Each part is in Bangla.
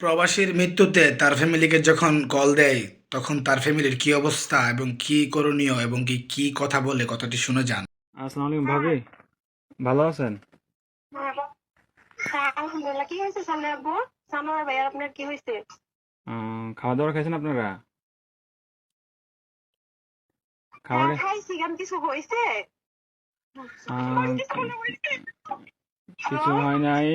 প্রবাসীর মৃত্যুতে তার ফ্যামিলিকে যখন কল দেয় তখন তার ফ্যামিলির কি অবস্থা এবং কি করণীয় এবং কি কি কথা বলে কথাটি শুনে যান। আসসালামু আলাইকুম ভাবি ভালো আছেন? হ্যাঁ আলহামদুলিল্লাহ। কি হয়েছে সামনে আব্বু? সানোয়ার ভাইয়ার আপনার কি হয়েছে? আহ, খাওয়া দাওয়া খাইছেন আপনারা? খাবার হ্যাঁ খাইছি গান কিছু হয়েছে। আহ, কিছু হয় নাই।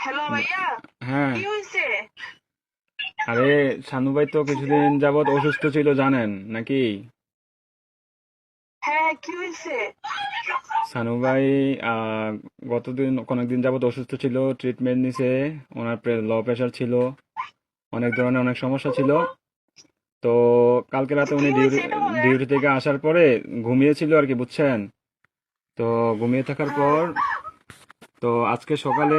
হ্যালো ভাইয়া হ্যাঁ। কি হয়েছে আরে ভাই তো কিছুদিন যাবত অসুস্থ ছিল জানেন নাকি? হ্যাঁ কি হয়েছে ভাই গতদিন কয়েকদিন যাবত অসুস্থ ছিল ট্রিটমেন্ট নিছে ওনার লো প্রেশার ছিল অনেক ধরনের অনেক সমস্যা ছিল। তো কালকে রাতে উনি? ডিউটি থেকে আসার পরে ঘুমিয়েছিল আর কি বুঝছেন? তো ঘুমিয়ে থাকার পর তো আজকে সকালে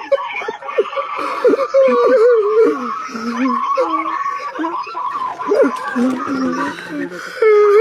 Oh, my God.